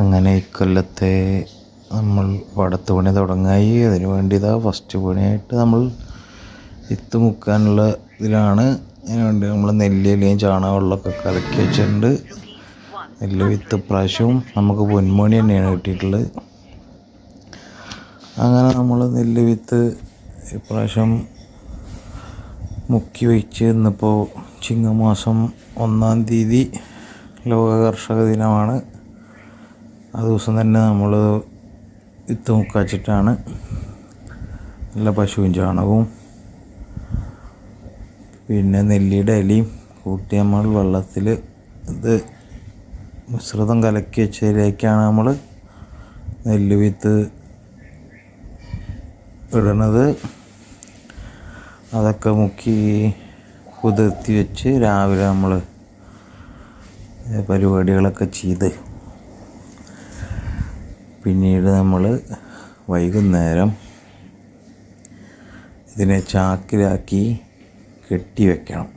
അങ്ങനെ ഇക്കൊല്ലത്തെ നമ്മൾ പടത്ത് പണി തുടങ്ങായി. അതിന് വേണ്ടി ഇതാ ഫസ്റ്റ് പണിയായിട്ട് നമ്മൾ വിത്ത് മുക്കാനുള്ള ഇതിലാണ്. അതിന് വേണ്ടി നമ്മൾ നെല്ലിലയും ചാണകവെള്ളമൊക്കെ കലക്കി വെച്ചിട്ടുണ്ട്. നെല്ല് വിത്ത് പ്രാവശ്യവും നമുക്ക് പൊന്മണി തന്നെയാണ് കിട്ടിയിട്ടുള്ളത്. അങ്ങനെ നമ്മൾ നെല്ല് വിത്ത് ഇപ്രാവശ്യം മുക്കി വെച്ച് ഇന്നിപ്പോൾ ചിങ്ങമാസം ഒന്നാം തീയതി ലോക കർഷക ദിനമാണ്. ആ ദിവസം തന്നെ നമ്മൾ വിത്ത് മുക്കാച്ചിട്ടാണ് നല്ല പശുവും ചാണകവും പിന്നെ നെല്ലിയുടെ ഇലയും കൂട്ടി നമ്മൾ വെള്ളത്തിൽ ഇത് മിശ്രിതം കലക്കി വെച്ചതിലേക്കാണ് നമ്മൾ നെല്ല് വിത്ത് ഇടണത്. അതൊക്കെ മുക്കി കുതിർത്തി വെച്ച് രാവിലെ നമ്മൾ പരിപാടികളൊക്കെ ചെയ്ത് പിന്നീട് നമ്മൾ വൈകുന്നേരം ഇതിനെ ചാക്കിലാക്കി കെട്ടി വെക്കണം.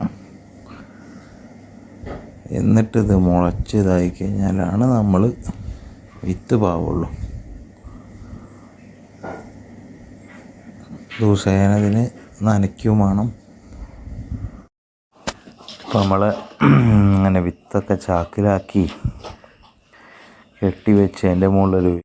എന്നിട്ടിത് മുളച്ച് ഇതായി കഴിഞ്ഞാലാണ് നമ്മൾ വിത്ത് പാവുള്ളൂ. ദിവസേന ഇതിന് നനയ്ക്കും വേണം. അപ്പോൾ നമ്മൾ അങ്ങനെ വിത്തൊക്കെ ചാക്കിലാക്കി കെട്ടി വെച്ച് അതിന്റെ മുകളിലൊരു